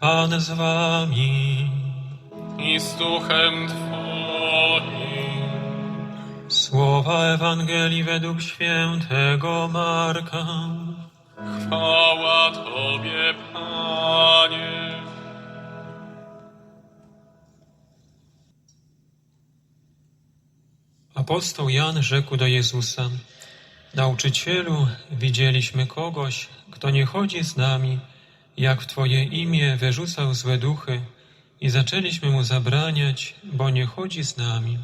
Pan z wami. i z duchem Twoim. Słowa Ewangelii według świętego Marka. Chwała Tobie, Panie. Apostoł Jan rzekł do Jezusa: Nauczycielu, widzieliśmy kogoś, kto nie chodzi z nami, jak w Twoje imię wyrzucał złe duchy, i zaczęliśmy mu zabraniać, bo nie chodzi z nami.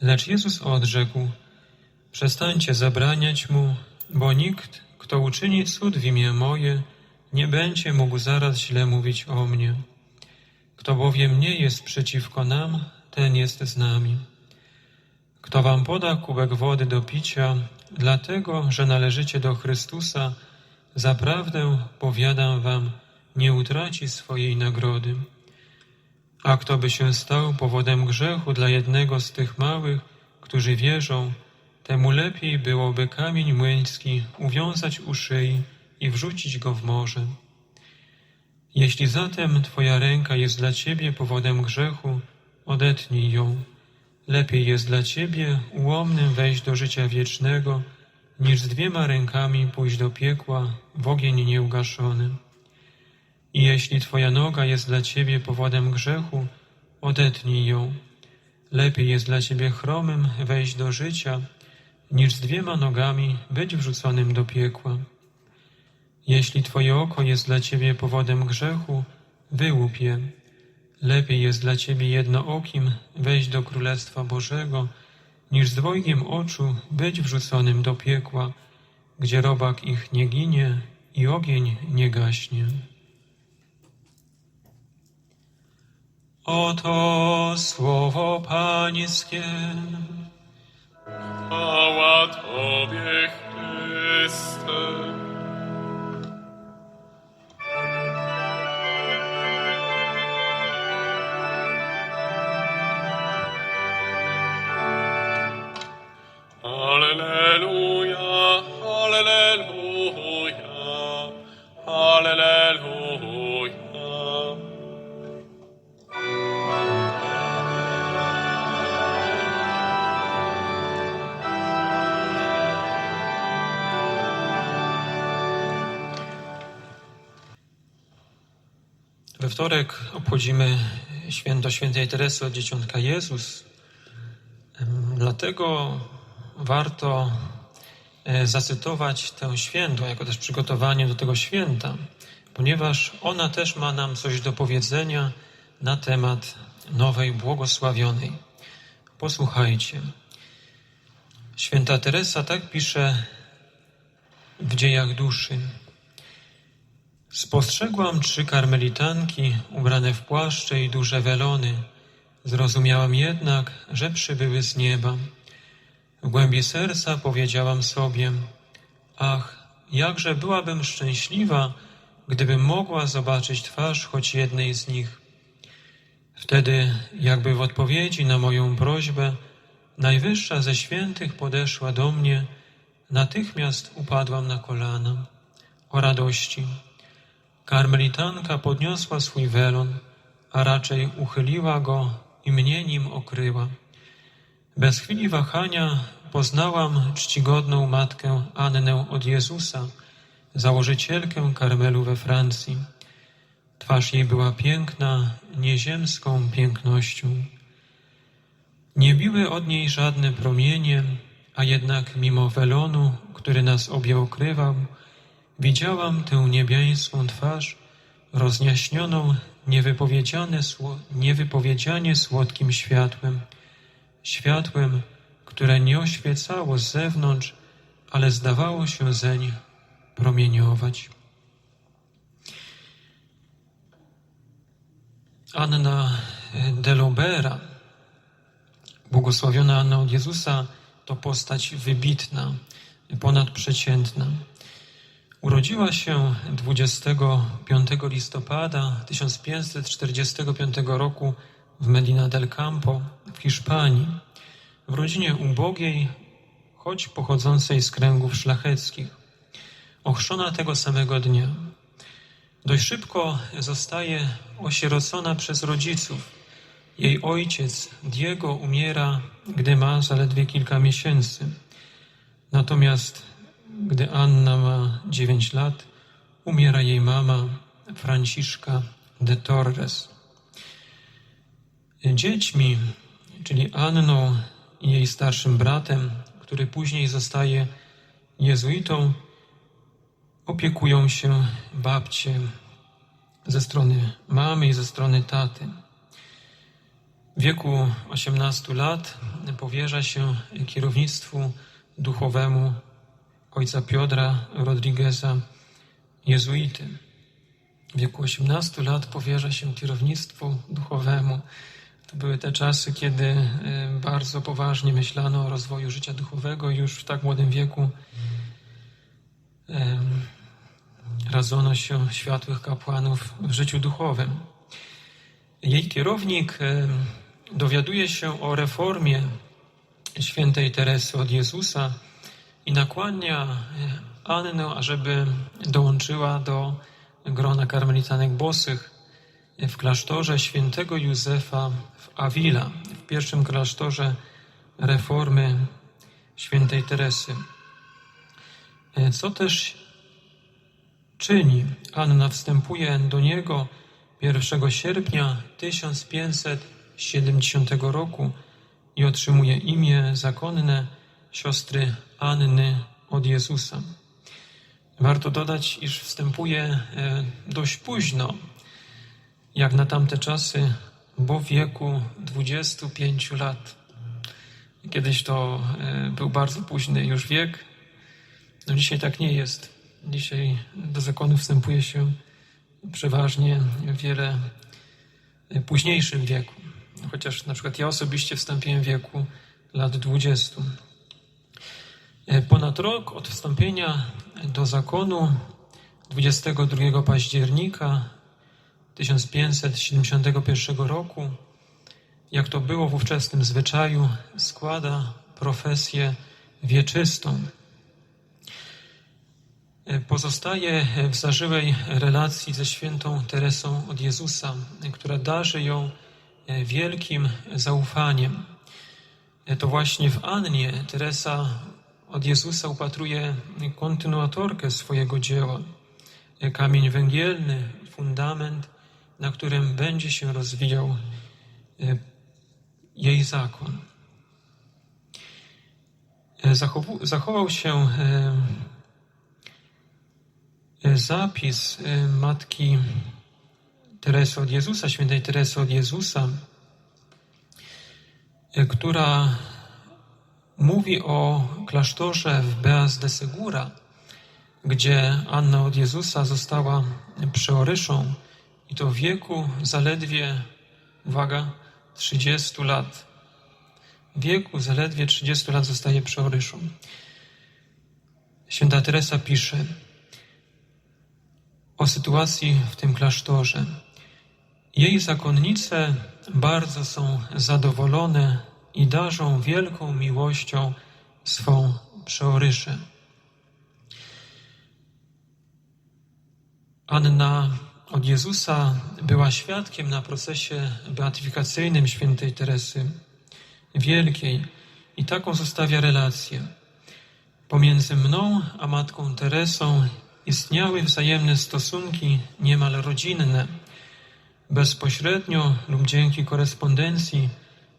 Lecz Jezus odrzekł: Przestańcie zabraniać mu, bo nikt, kto uczyni cud w imię moje, nie będzie mógł zaraz źle mówić o mnie. Kto bowiem nie jest przeciwko nam, ten jest z nami. Kto wam poda kubek wody do picia, dlatego, że należycie do Chrystusa, zaprawdę powiadam wam, nie utraci swojej nagrody. A kto by się stał powodem grzechu dla jednego z tych małych, którzy wierzą, temu lepiej byłoby kamień młyński uwiązać u szyi i wrzucić go w morze. Jeśli zatem Twoja ręka jest dla Ciebie powodem grzechu, odetnij ją. Lepiej jest dla Ciebie ułomnym wejść do życia wiecznego, niż z dwiema rękami pójść do piekła w ogień nieugaszony. I jeśli Twoja noga jest dla Ciebie powodem grzechu, odetnij ją. Lepiej jest dla Ciebie chromym wejść do życia, niż z dwiema nogami być wrzuconym do piekła. Jeśli Twoje oko jest dla Ciebie powodem grzechu, wyłup je. Lepiej jest dla Ciebie jednookim wejść do Królestwa Bożego, niż z dwojgiem oczu być wrzuconym do piekła, gdzie robak ich nie ginie i ogień nie gaśnie. Oto słowo Pańskie. Chwała Tobie, Chryste. Alleluja, Alleluja, Alleluja. We wtorek obchodzimy święto świętej Teresy od Dzieciątka Jezus. Dlatego warto e, zacytować tę świętą, jako też przygotowanie do tego święta, ponieważ ona też ma nam coś do powiedzenia na temat nowej błogosławionej. Posłuchajcie. Święta Teresa tak pisze w dziejach duszy. Spostrzegłam trzy karmelitanki ubrane w płaszcze i duże welony. Zrozumiałam jednak, że przybyły z nieba. W głębi serca powiedziałam sobie: Ach, jakże byłabym szczęśliwa, gdybym mogła zobaczyć twarz choć jednej z nich. Wtedy, jakby w odpowiedzi na moją prośbę, najwyższa ze świętych podeszła do mnie, natychmiast upadłam na kolana. O radości! Karmelitanka podniosła swój welon, a raczej uchyliła go i mnie nim okryła. Bez chwili wahania poznałam czcigodną matkę Annę od Jezusa, założycielkę Karmelu we Francji. Twarz jej była piękna, nieziemską pięknością. Nie biły od niej żadne promienie, a jednak mimo welonu, który nas obie okrywał, widziałam tę niebiańską twarz rozjaśnioną niewypowiedziane, niewypowiedzianie słodkim światłem, światłem, które nie oświecało z zewnątrz, ale zdawało się zeń promieniować. Anna de Lobera, błogosławiona Anna od Jezusa, to postać wybitna, ponadprzeciętna. Urodziła się 25 listopada 1545 roku w Medina del Campo w Hiszpanii, w rodzinie ubogiej, choć pochodzącej z kręgów szlacheckich. Ochrzczona tego samego dnia. Dość szybko zostaje osierocona przez rodziców. Jej ojciec Diego umiera, gdy ma zaledwie kilka miesięcy. Natomiast gdy Anna ma 9 lat, umiera jej mama Franciszka de Torres. Dziećmi, czyli Anną i jej starszym bratem, który później zostaje jezuitą, opiekują się babcie ze strony mamy i ze strony taty. W wieku 18 lat powierza się kierownictwu duchowemu ojca Piotra Rodrigueza, jezuity. W wieku 18 lat powierza się kierownictwu duchowemu. To były te czasy, kiedy e, bardzo poważnie myślano o rozwoju życia duchowego już w tak młodym wieku radzono się światłych kapłanów w życiu duchowym. Jej kierownik dowiaduje się o reformie świętej Teresy od Jezusa i nakłania Annę, ażeby dołączyła do grona karmelitanek bosych w klasztorze świętego Józefa w Avila, w pierwszym klasztorze reformy świętej Teresy. E, Co też czyni? Anna wstępuje do niego 1 sierpnia 1570 roku i otrzymuje imię zakonne siostry Anny od Jezusa. Warto dodać, iż wstępuje e, dość późno, jak na tamte czasy, bo w wieku 25 lat. Kiedyś to e, był bardzo późny już wiek. No dzisiaj tak nie jest. Dzisiaj do zakonu wstępuje się przeważnie w wiele e, późniejszym wieku. Chociaż na przykład ja osobiście wstąpiłem w wieku lat 20. E, Ponad rok od wstąpienia do zakonu 22 października 1571 roku, jak to było w ówczesnym zwyczaju, składa profesję wieczystą. Pozostaje w zażyłej relacji ze świętą Teresą od Jezusa, która darzy ją wielkim zaufaniem. To właśnie w Annie Teresa od Jezusa upatruje kontynuatorkę swojego dzieła, kamień węgielny, fundament, na którym będzie się rozwijał e, jej zakon. E, Zachował się e, zapis matki Teresy od Jezusa, świętej Teresy od Jezusa, która mówi o klasztorze w Beas de Segura, gdzie Anna od Jezusa została przeoryszą i to w wieku zaledwie, uwaga, 30 lat. W wieku zaledwie 30 lat zostaje przeoryszą. Święta Teresa pisze o sytuacji w tym klasztorze. Jej zakonnice bardzo są zadowolone i darzą wielką miłością swą przeoryszę. Anna od Jezusa była świadkiem na procesie beatyfikacyjnym świętej Teresy Wielkiej i taką zostawia relację. Pomiędzy mną a matką Teresą istniały wzajemne stosunki niemal rodzinne. Bezpośrednio lub dzięki korespondencji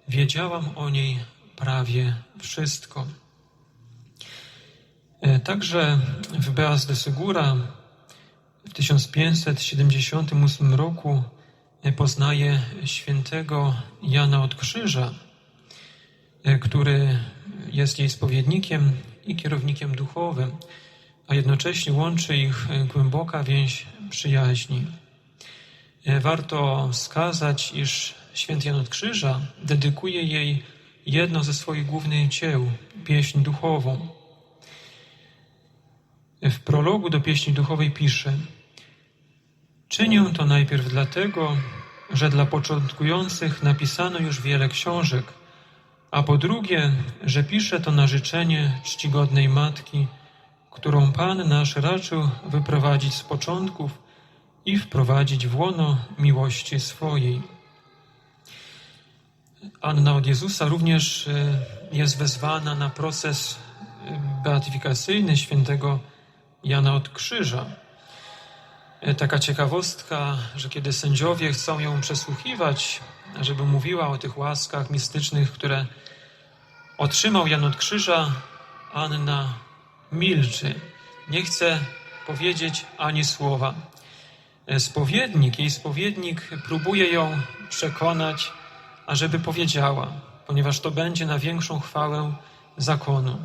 wiedziałam o niej prawie wszystko. E, Także w Beas de Segura 1578 roku e, poznaje świętego Jana od Krzyża, e, który jest jej spowiednikiem i kierownikiem duchowym, a jednocześnie łączy ich e, głęboka więź przyjaźni. Warto wskazać, iż święty Jan od Krzyża dedykuje jej jedno ze swoich głównych dzieł, pieśń duchową. W prologu do pieśni duchowej pisze: Czynię to najpierw dlatego, że dla początkujących napisano już wiele książek, a po drugie, że piszę to na życzenie czcigodnej matki, którą Pan nasz raczył wyprowadzić z początków i wprowadzić w łono miłości swojej. Anna od Jezusa również e, jest wezwana na proces e, beatyfikacyjny świętego Jana od Krzyża. E, Taka ciekawostka, że kiedy sędziowie chcą ją przesłuchiwać, żeby mówiła o tych łaskach mistycznych, które otrzymał Jan od Krzyża, Anna milczy. Nie chce powiedzieć ani słowa. E, Spowiednik, jej spowiednik próbuje ją przekonać, ażeby powiedziała, ponieważ to będzie na większą chwałę zakonu.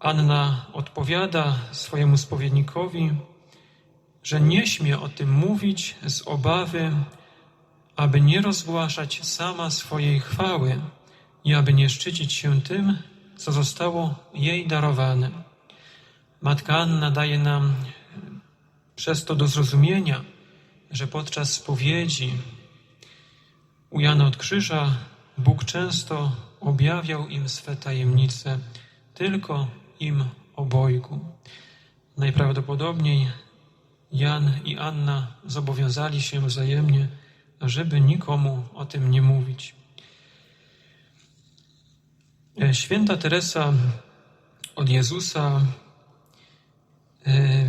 Anna odpowiada swojemu spowiednikowi, że nie śmie o tym mówić z obawy, aby nie rozgłaszać sama swojej chwały i aby nie szczycić się tym, co zostało jej darowane. Matka Anna daje nam przez to do zrozumienia, że podczas spowiedzi u Jana od Krzyża Bóg często objawiał im swe tajemnice, tylko im obojgu. Najprawdopodobniej Jan i Anna zobowiązali się wzajemnie, żeby nikomu o tym nie mówić. E, Święta Teresa od Jezusa, e,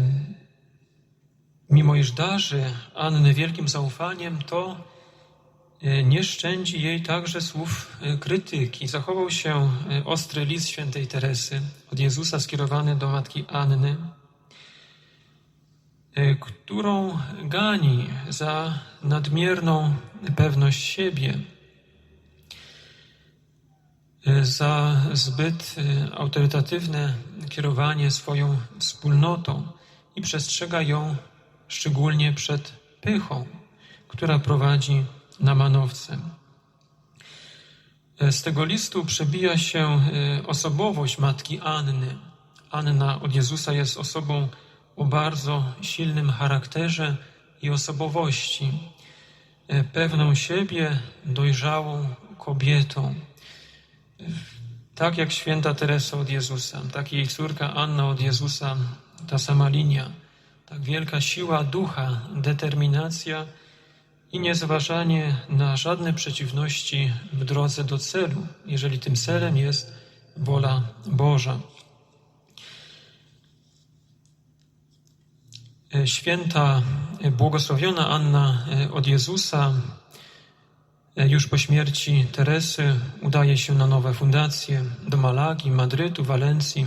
mimo iż darzy Annę wielkim zaufaniem, to e, nie szczędzi jej także słów krytyki. Zachował się ostry list świętej Teresy od Jezusa skierowany do matki Anny, którą gani za nadmierną pewność siebie, e, za zbyt e, autorytatywne kierowanie swoją wspólnotą i przestrzega ją szczególnie przed pychą, która prowadzi na manowce. Z tego listu przebija się osobowość matki Anny. Anna od Jezusa jest osobą o bardzo silnym charakterze i osobowości, e, pewną siebie, dojrzałą kobietą. Tak jak święta Teresa od Jezusa, tak jej córka Anna od Jezusa, ta sama linia, tak wielka siła ducha, determinacja i niezważanie na żadne przeciwności w drodze do celu, jeżeli tym celem jest wola Boża. Święta e, błogosławiona Anna e, od Jezusa e, już po śmierci Teresy udaje się na nowe fundacje do Malagi, Madrytu, Walencji.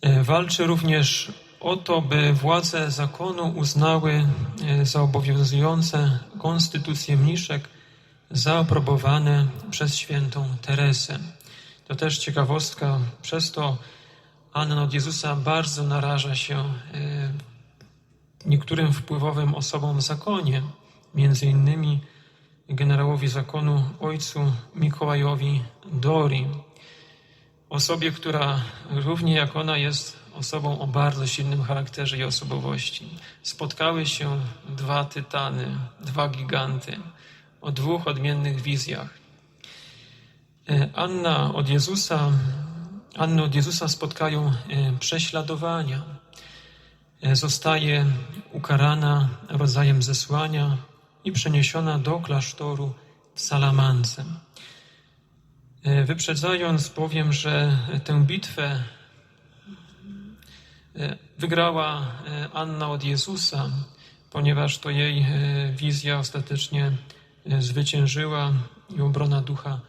E, Walczy również o to, by władze zakonu uznały e, za obowiązujące konstytucje mniszek zaaprobowane przez świętą Teresę. To też ciekawostka, przez to Anna od Jezusa bardzo naraża się e, niektórym wpływowym osobom w zakonie, między innymi generałowi zakonu ojcu Mikołajowi Dori, osobie, która równie jak ona jest osobą o bardzo silnym charakterze i osobowości. Spotkały się dwa tytany, dwa giganty o dwóch odmiennych wizjach. E, Anna od Jezusa, Annę od Jezusa spotkają e, prześladowania. E, Zostaje ukarana rodzajem zesłania i przeniesiona do klasztoru w Salamance. E, Wyprzedzając, powiem, że tę bitwę wygrała Anna od Jezusa, ponieważ to jej wizja ostatecznie zwyciężyła i obrona ducha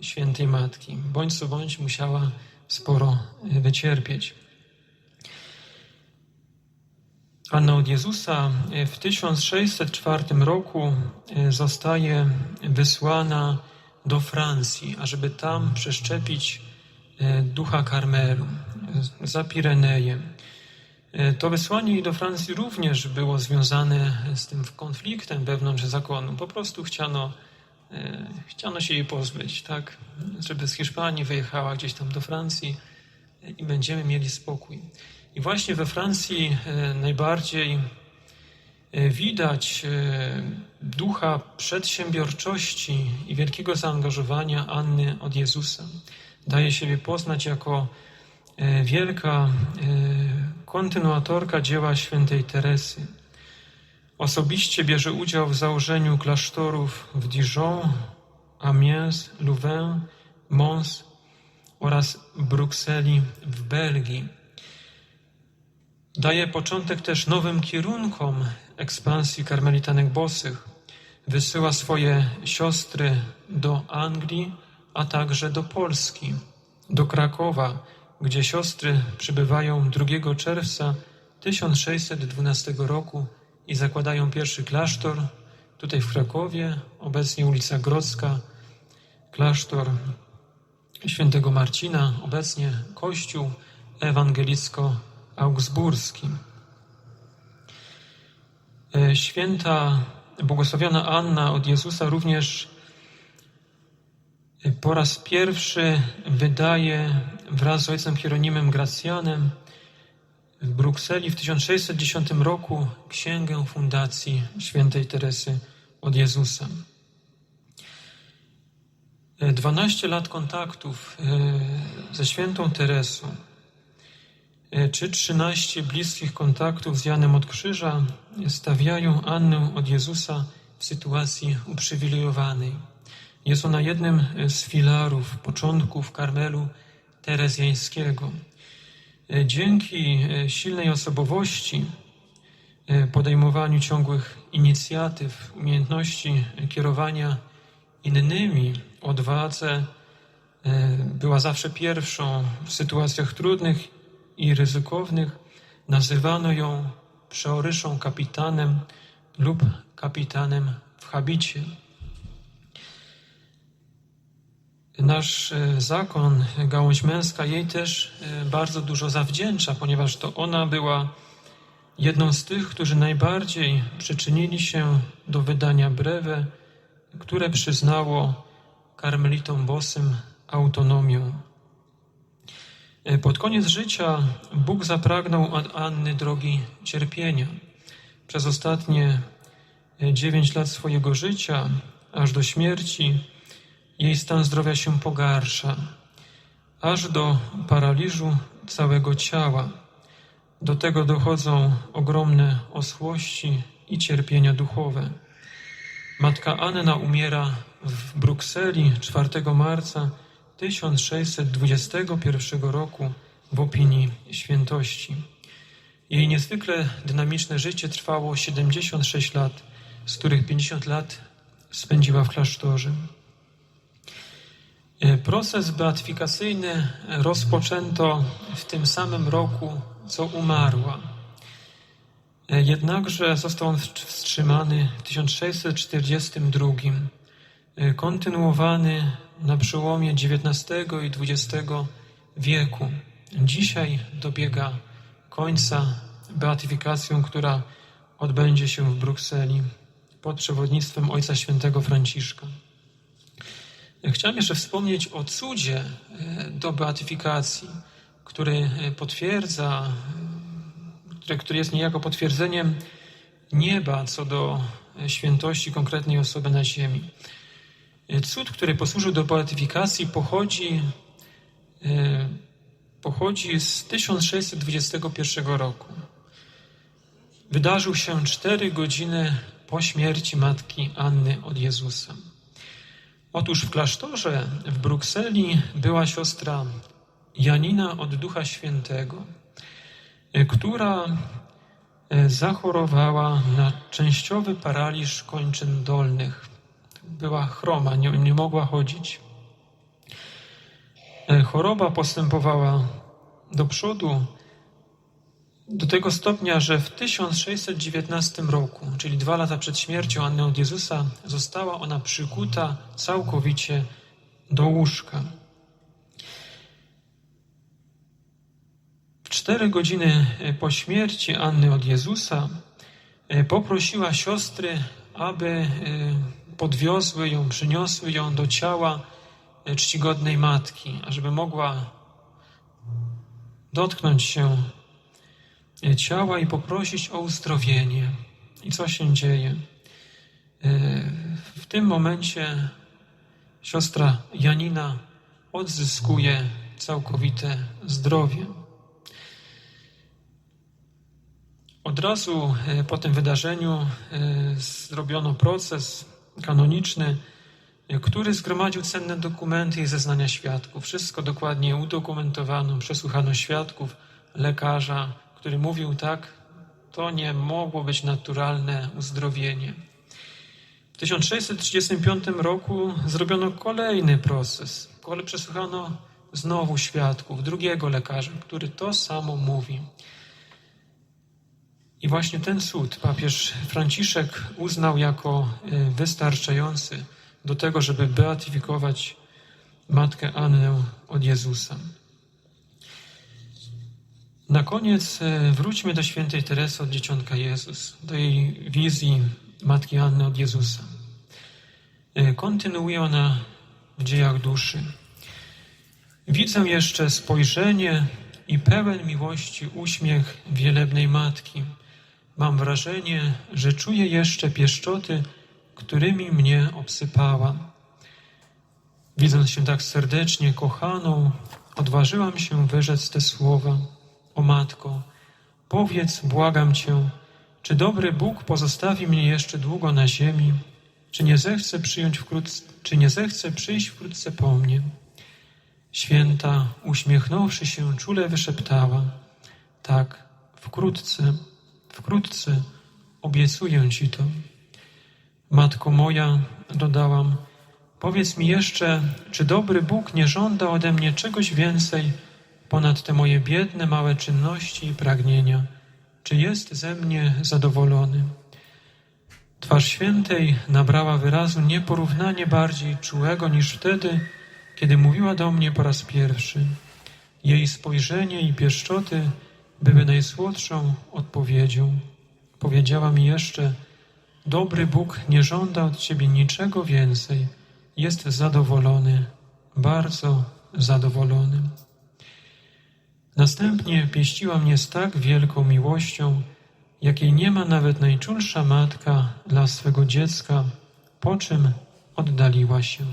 świętej Matki. Bądź co bądź musiała sporo e, wycierpieć. Anna od Jezusa e, w 1604 roku e, zostaje wysłana do Francji, ażeby tam przeszczepić ducha Karmelu za Pirenejem. To wysłanie do Francji również było związane z tym konfliktem wewnątrz zakonu. Po prostu chciano, chciano się jej pozbyć, tak? Żeby z Hiszpanii wyjechała gdzieś tam do Francji e, i będziemy mieli spokój. I właśnie we Francji e, najbardziej e, widać e, ducha przedsiębiorczości i wielkiego zaangażowania Anny od Jezusa. Daje siebie poznać jako e, wielka e, kontynuatorka dzieła świętej Teresy. Osobiście bierze udział w założeniu klasztorów w Dijon, Amiens, Louvain, Mons oraz Brukseli w Belgii. Daje początek też nowym kierunkom ekspansji karmelitanek bosych. Wysyła swoje siostry do Anglii, a także do Polski, do Krakowa, gdzie siostry przybywają 2 czerwca 1612 roku i zakładają pierwszy klasztor tutaj w Krakowie, obecnie ulica Grodzka, klasztor świętego Marcina, obecnie kościół ewangelicko-augsburski. E, Święta błogosławiona Anna od Jezusa również e, po raz pierwszy wydaje wraz z ojcem Hieronimem Gracjanem w Brukseli w 1610 roku księgę fundacji świętej Teresy od Jezusa. 12 lat kontaktów e, ze świętą Teresą, e, czy 13 bliskich kontaktów z Janem od Krzyża stawiają Annę od Jezusa w sytuacji uprzywilejowanej. Jest ona jednym z filarów, początków Karmelu Terezjańskiego. E, Dzięki silnej osobowości, podejmowaniu ciągłych inicjatyw, umiejętności kierowania innymi, odwadze, e, była zawsze pierwszą w sytuacjach trudnych i ryzykownych. Nazywano ją przeoryszą kapitanem lub kapitanem w habicie. Nasz e, zakon, gałąź męska, jej też e, bardzo dużo zawdzięcza, ponieważ to ona była jedną z tych, którzy najbardziej przyczynili się do wydania brewe, które przyznało karmelitom bosym autonomię. E, Pod koniec życia Bóg zapragnął od Anny drogi cierpienia. Przez ostatnie dziewięć lat swojego życia, aż do śmierci, jej stan zdrowia się pogarsza, aż do paraliżu całego ciała. Do tego dochodzą ogromne osłości i cierpienia duchowe. Matka Anna umiera w Brukseli 4 marca 1621 roku w opinii świętości. Jej niezwykle dynamiczne życie trwało 76 lat, z których 50 lat spędziła w klasztorze. E, Proces beatyfikacyjny rozpoczęto w tym samym roku, co umarła. E, Jednakże został on wstrzymany w 1642, e, kontynuowany na przełomie XIX i XX wieku. Dzisiaj dobiega końca beatyfikacją, która odbędzie się w Brukseli pod przewodnictwem Ojca Świętego Franciszka. E, Chciałem jeszcze wspomnieć o cudzie e, do beatyfikacji, który e, potwierdza które, który jest niejako potwierdzeniem nieba co do świętości konkretnej osoby na ziemi. Cud, który posłużył do beatyfikacji, pochodzi, e, pochodzi z 1621 roku. Wydarzył się cztery godziny po śmierci matki Anny od Jezusa. Otóż w klasztorze w Brukseli była siostra Janina od Ducha Świętego która e, zachorowała na częściowy paraliż kończyn dolnych. Była chroma, nie, nie mogła chodzić. E, choroba postępowała do przodu do tego stopnia, że w 1619 roku, czyli dwa lata przed śmiercią Anny od Jezusa, została ona przykuta całkowicie do łóżka. Cztery godziny e, po śmierci Anny od Jezusa e, poprosiła siostry, aby e, podwiozły ją, przyniosły ją do ciała czcigodnej matki, ażeby mogła dotknąć się ciała i poprosić o uzdrowienie. I co się dzieje? W tym momencie siostra Janina odzyskuje całkowite zdrowie. Od razu e, po tym wydarzeniu e, zrobiono proces kanoniczny, e, który zgromadził cenne dokumenty i zeznania świadków. Wszystko dokładnie udokumentowano, przesłuchano świadków, lekarza, który mówił tak, to nie mogło być naturalne uzdrowienie. W 1635 roku zrobiono kolejny proces. Kole przesłuchano znowu świadków, drugiego lekarza, który to samo mówi. I właśnie ten cud papież Franciszek uznał jako y, wystarczający do tego, żeby beatyfikować matkę Annę od Jezusa. Na koniec y, wróćmy do świętej Teresy od Dzieciątka Jezus, do jej wizji Matki Anny od Jezusa. Y, Kontynuuje ona w dziejach duszy. Widzę jeszcze spojrzenie i pełen miłości uśmiech wielebnej matki. Mam wrażenie, że czuję jeszcze pieszczoty, którymi mnie obsypała. Widząc się tak serdecznie kochaną, odważyłam się wyrzec te słowa. O matko, powiedz, błagam cię, czy dobry Bóg pozostawi mnie jeszcze długo na ziemi, czy nie zechce przyjąć wkrótce, czy nie zechce przyjść wkrótce po mnie? Święta, uśmiechnąwszy się, czule wyszeptała: Tak, wkrótce, wkrótce obiecuję ci to. Matko moja, dodałam, powiedz mi jeszcze, czy dobry Bóg nie żąda ode mnie czegoś więcej ponad te moje biedne, małe czynności i pragnienia? Czy jest ze mnie zadowolony? Twarz świętej nabrała wyrazu nieporównanie bardziej czułego niż wtedy, kiedy mówiła do mnie po raz pierwszy. Jej spojrzenie i pieszczoty były najsłodszą odpowiedzią. Powiedziała mi jeszcze: Dobry Bóg nie żąda od ciebie niczego więcej. Jest zadowolony, bardzo zadowolony. Następnie pieściła mnie z tak wielką miłością, jakiej nie ma nawet najczulsza matka dla swego dziecka, po czym oddaliła się.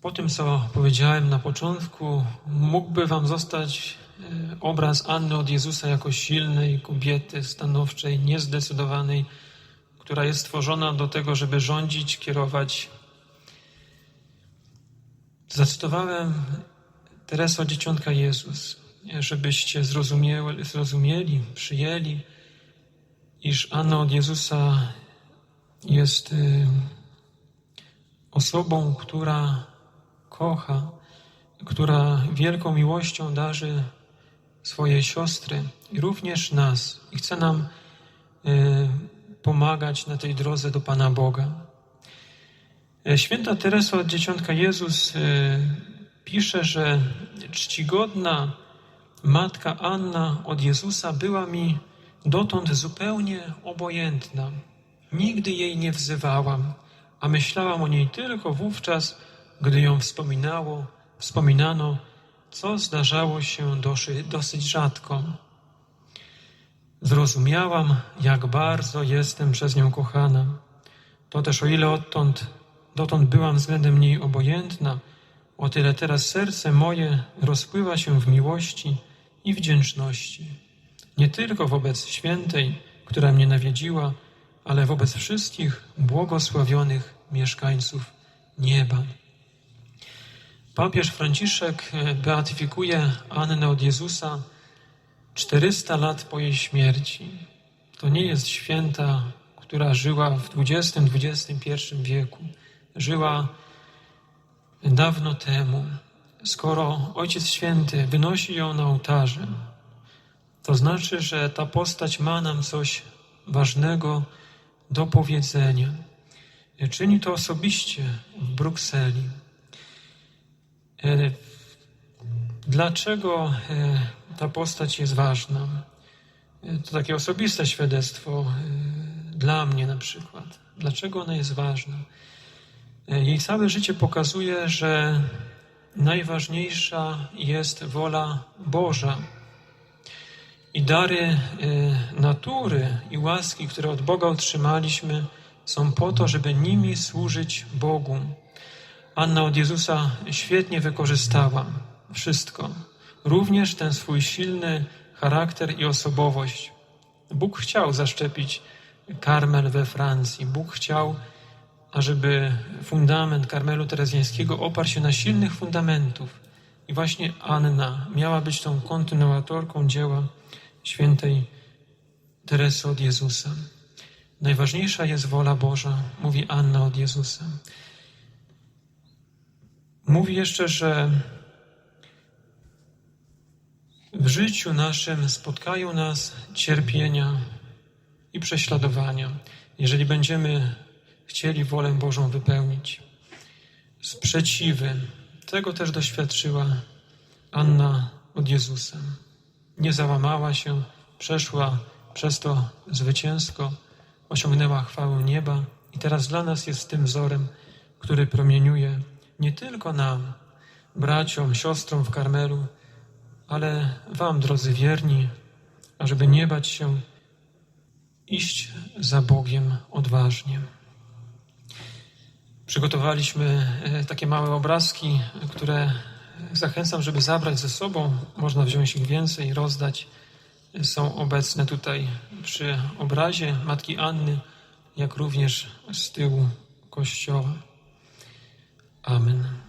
Po tym, co powiedziałem na początku, mógłby Wam zostać e, obraz Anny od Jezusa jako silnej kobiety, stanowczej, niezdecydowanej, która jest stworzona do tego, żeby rządzić, kierować. Zacytowałem Teresę Dzieciątka Jezus, żebyście zrozumieli, zrozumieli, przyjęli, iż Anna od Jezusa jest y, osobą, która kocha, która wielką miłością darzy swoje siostry i również nas i chce nam y, pomagać na tej drodze do Pana Boga. E, Święta Teresa od Dzieciątka Jezus y, pisze, że czcigodna matka Anna od Jezusa była mi dotąd zupełnie obojętna. Nigdy jej nie wzywałam, a myślałam o niej tylko wówczas, gdy ją wspominało, wspominano, co zdarzało się dosyć rzadko. Zrozumiałam, jak bardzo jestem przez nią kochana. To też o ile odtąd, dotąd byłam względem niej obojętna, o tyle teraz serce moje rozpływa się w miłości i wdzięczności. Nie tylko wobec świętej, która mnie nawiedziła, ale wobec wszystkich błogosławionych mieszkańców nieba. Papież Franciszek e, beatyfikuje Annę od Jezusa 400 lat po jej śmierci. To nie jest święta, która żyła w XX-XXI wieku. Żyła dawno temu. Skoro Ojciec Święty wynosi ją na ołtarze, to znaczy, że ta postać ma nam coś ważnego do powiedzenia. Czyni to osobiście w Brukseli. E, Dlaczego e, ta postać jest ważna? E, To takie osobiste świadectwo dla mnie na przykład. Dlaczego ona jest ważna? E, Jej całe życie pokazuje, że najważniejsza jest wola Boża. I dary e, natury i łaski, które od Boga otrzymaliśmy, są po to, żeby nimi służyć Bogu. Anna od Jezusa świetnie wykorzystała wszystko, również ten swój silny charakter i osobowość. Bóg chciał zaszczepić Karmel we Francji. Bóg chciał, ażeby fundament Karmelu Terezjańskiego oparł się na silnych fundamentów. I właśnie Anna miała być tą kontynuatorką dzieła świętej Teresy od Jezusa. Najważniejsza jest wola Boża, mówi Anna od Jezusa. Mówi jeszcze, że w życiu naszym spotkają nas cierpienia i prześladowania, jeżeli będziemy chcieli wolę Bożą wypełnić. Sprzeciwy. Tego też doświadczyła Anna od Jezusa. Nie załamała się, przeszła przez to zwycięsko, osiągnęła chwałę nieba i teraz dla nas jest tym wzorem, który promieniuje nie tylko nam, braciom, siostrom w Karmelu, ale Wam, drodzy wierni, ażeby nie bać się iść za Bogiem odważnie. Przygotowaliśmy e, takie małe obrazki, które zachęcam, żeby zabrać ze sobą. Można wziąć ich więcej, rozdać. Są obecne tutaj przy obrazie Matki Anny, jak również z tyłu kościoła. Amen.